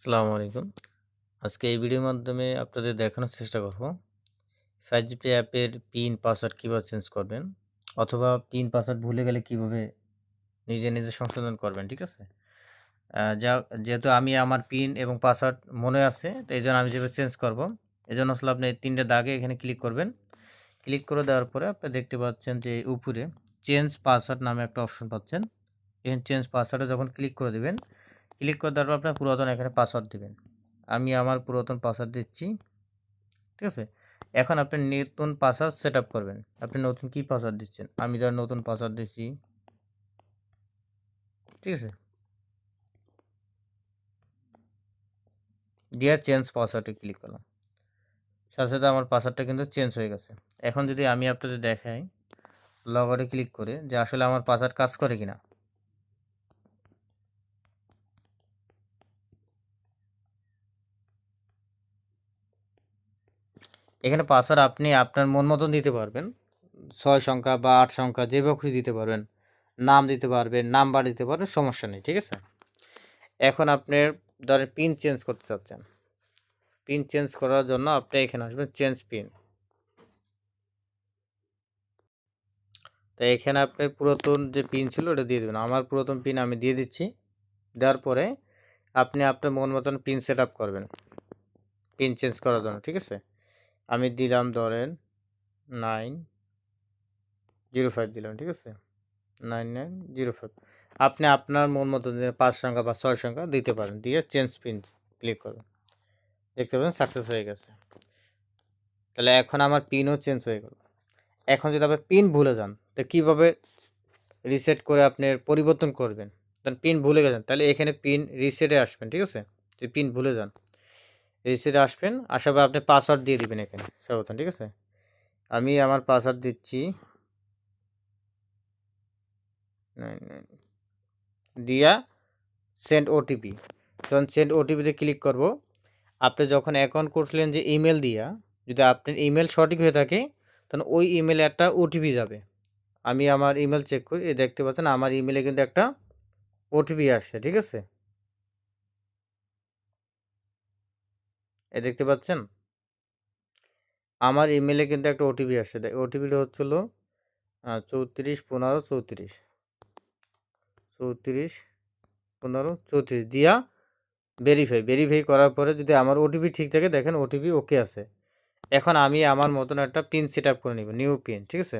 আসসালামু আলাইকুম। আজকে এই ভিডিওর মাধ্যমে আপনাদের দেখানোর চেষ্টা করব। ফাইভ জিপি অ্যাপের পিন পাসওয়ার্ড কীভাবে চেঞ্জ করবেন অথবা পিন পাসওয়ার্ড ভুলে গেলে কীভাবে নিজে নিজে সংশোধন করবেন, ঠিক আছে? যা, যেহেতু আমি আমার পিন এবং পাসওয়ার্ড মনে আছে, তো এই জন্য আমি যেভাবে চেঞ্জ করব, এই জন্য আসলে আপনি তিনটে দাগে এখানে ক্লিক করবেন। ক্লিক করে দেওয়ার পরে আপনি দেখতে পাচ্ছেন যে উপরে চেঞ্জ পাসওয়ার্ড নামে একটা অপশন পাচ্ছেন। এখানে চেঞ্জ পাসওয়ার্ডে যখন ক্লিক করে দেবেন ক্লিক করে দেওয়ার পর আপনার পুরাতন এখানে পাসওয়ার্ড দেবেন। আমি আমার পুরাতন পাসওয়ার্ড দিচ্ছি, ঠিক আছে? এখন আপনি নতুন পাসওয়ার্ড সেট করবেন। আপনি নতুন কি পাসওয়ার্ড দিচ্ছেন? আমি ধর নতুন পাসওয়ার্ড দিচ্ছি। ঠিক আছে? দিয়ে চেঞ্জ পাসওয়ার্ডে ক্লিক করলাম। সাথে সাথে আমার পাসওয়ার্ডটা কিন্তু চেঞ্জ হয়ে গেছে। এখন যদি আমি আপনাদের দেখাই লগ আউটে ক্লিক করে যে আসলে আমার পাসওয়ার্ড কাজ করে কিনা। এখানে পাসওয়ার্ড আপনি আপনার মন মতন দিতে পারবেন। ছয় সংখ্যা বা আট সংখ্যা যেভাবে খুশি দিতে পারবেন। নাম দিতে পারবেন, নাম্বার দিতে পারবেন, সমস্যা নেই, ঠিক আছে? এখন আপনার ধরেন পিন চেঞ্জ করতে চাচ্ছেন। পিন চেঞ্জ করার জন্য আপনি এখানে আসবেন চেঞ্জ পিন। তো এখানে আপনি পুরাতন যে পিন ছিল ওটা দিয়ে দেবেন। আমার পুরাতন পিন আমি দিয়ে দিচ্ছি। দেওয়ার পরে আপনি আপনার মন মতন পিন সেট করবেন। পিন চেঞ্জ করার জন্য, ঠিক আছে? আমি দিলাম ধরেন নাইন জিরো ফাইভ দিলাম, ঠিক আছে? নাইন নাইন জিরো ফাইভ আপনি আপনার মন মতো পাঁচ সংখ্যা বা ছয় সংখ্যা দিতে পারেন, দিয়ে চেঞ্জ পিন ক্লিক করুন। দেখতে পাবেন সাকসেস হয়ে গেছে। তাহলে এখন আমার পিনও চেঞ্জ হয়ে গেল। এখন যদি আপনি পিন ভুলে যান, তো কীভাবে রিসেট করে আপনি পরিবর্তন করবেন? পিন ভুলে গেছেন, তাহলে এখানে পিন রিসেটে আসবেন, ঠিক আছে? যদি পিন ভুলে যান। রিসেটে আসবেন, আসার পর আপনি পাসওয়ার্ড দিয়ে দিবেন এখানে, সর্বপ্রথম, ঠিক আছে? আমি আমার পাসওয়ার্ড দিচ্ছি দিয়া সেন্ড ওটিপি যখন সেন্ড ওটিপিতে ক্লিক করব, আপনি যখন অ্যাকাউন্ট করছিলেন যে ইমেল দিয়া, যদি আপনার ইমেল সঠিক হয়ে থাকে, তখন ওই ইমেলে একটা ওটিপি যাবে। আমি আমার ইমেল চেক করি দেখতে পাচ্ছেন, আমার ইমেলে কিন্তু একটা ওটিপি আসছে, ঠিক আছে? এ দেখতে পাচ্ছেন? আমার ইমেলে কিন্তু একটা ওটিপি আসছে ওটিপিটা হচ্ছিল চৌত্রিশ পনেরো চৌত্রিশ। চৌত্রিশ পনেরো চৌত্রিশ দিয়া ভেরিফাই ভেরিফাই করার পরে যদি আমার ওটিপি ঠিক থাকে, দেখেন ওটিপি ওকে আছে। এখন আমি আমার মতন একটা পিন সেট আপ করে নিব নিউ পিন ঠিক আছে?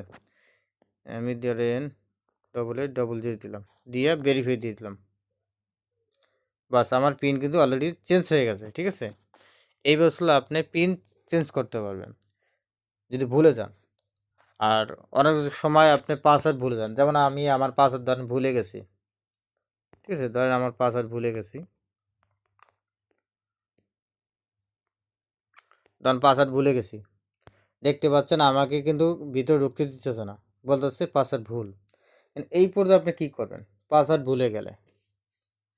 আমি ধরেন ডবল এইট ডবল জিরো দিলাম। দিয়ে ভেরিফাই দিয়ে দিলাম। বাস, আমার পিন কিন্তু অলরেডি চেঞ্জ হয়ে গেছে, ঠিক আছে? এই বছর আপনি পিন চেঞ্জ করতে পারবেন। যদি ভুলে যান। আর অনেক সময় আপনি পাসওয়ার্ড ভুলে যান। যেমন আমি আমার পাসওয়ার্ড ধরেন ভুলে গেছি। ঠিক আছে? ধরেন আমার পাসওয়ার্ড ভুলে গেছি। ধরেন পাসওয়ার্ড ভুলে গেছি। দেখতে পাচ্ছেন আমাকে কিন্তু ভিতরে ঢুকতে দিচ্ছে না। বলতেছে পাসওয়ার্ড ভুল। এই পর্যায়ে আপনি কী করবেন? পাসওয়ার্ড ভুলে গেলে।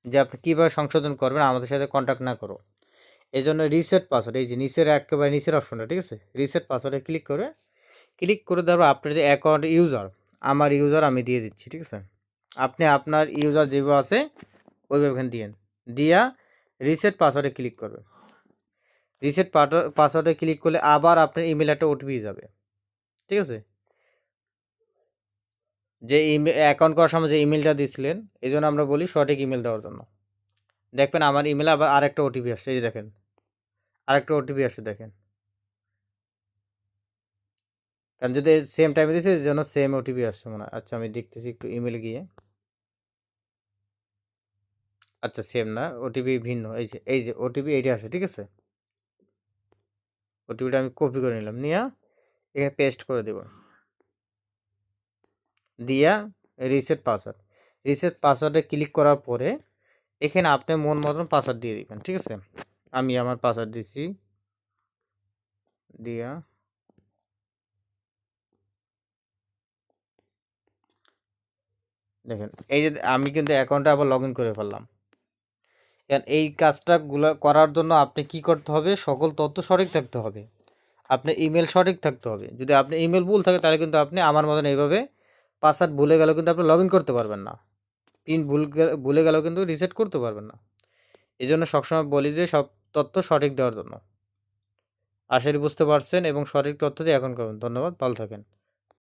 যে আপনি কীভাবে সংশোধন করবেন আমাদের সাথে কন্ট্যাক্ট না করো এই জন্য রিসেট পাসওয়ার্ড এই যে নিচের একেবারে নিচের অপশনটা ঠিক আছে? রিসেট পাসওয়ার্ডে ক্লিক করে ক্লিক করে দেওয়ার আপনার যে অ্যাকাউন্ট ইউজার আমার ইউজার আমি দিয়ে দিচ্ছি, ঠিক আছে? আপনি আপনার ইউজার যেভাবে আছে ওইভাবে এখানে দিয়েন দিয়া রিসেট পাসওয়ার্ডে ক্লিক করবেন। রিসেট পাসওয়ার্ডে ক্লিক করলে আবার আপনার ইমেল একটা ওটিপি যাবে। ঠিক আছে? যে ইমেল অ্যাকাউন্ট করার সময় যে ইমেলটা দিয়েছিলেন এই জন্য আমরা বলি সঠিক ইমেল দেওয়ার জন্য। দেখবেন আমার ইমেলে আবার আরেকটা ওটিপি আসছে, এই দেখেন। আরেকটা ওটিপি আসছে দেখেন। কারণ যদি সেম টাইমে দিয়েছে যেন সেম ওটিপি আসছে মনে হয়। আচ্ছা আমি দেখতেছি একটু ইমেল গিয়ে। আচ্ছা সেম না ওটিপি ভিন্ন। এই যে এই যে ওটিপি এইটা আসে, ঠিক আছে? ওটিপিটা আমি কপি করে নিলাম। নিয়ে, এখানে পেস্ট করে দেব। দিয়া রিসেট পাসওয়ার্ড রিসেট পাসওয়ার্ডে ক্লিক করার পরে, এখানে আপনি মন মতন পাসওয়ার্ড দিয়ে দিবেন, ঠিক আছে? আমি আমার পাসওয়ার্ড দিচ্ছি দিয়া। দেখেন, এই যে আমি কিন্তু অ্যাকাউন্টে আবার লগ ইন করে ফেললাম। এই কাজটাগুলো করার জন্য আপনি কি করতে হবে? সকল তথ্য সঠিক থাকতে হবে। আপনার ইমেল সঠিক থাকতে হবে। যদি আপনি ইমেল ভুল থাকে, তাহলে কিন্তু আপনি আমার মতন এইভাবে পাসওয়ার্ড ভুলে গেলেও কিন্তু আপনি লগ করতে পারবেন না। পিন ভুল ভুলে গেলেও কিন্তু রিসেট করতে পারবেন না। এই জন্য সবসময় বলি যে সব তথ্য সঠিক দেওয়ার জন্য। আশা বুঝতে পারছেন এবং সঠিক তথ্য দিয়ে এখন করবেন। ধন্যবাদ, ভালো থাকেন।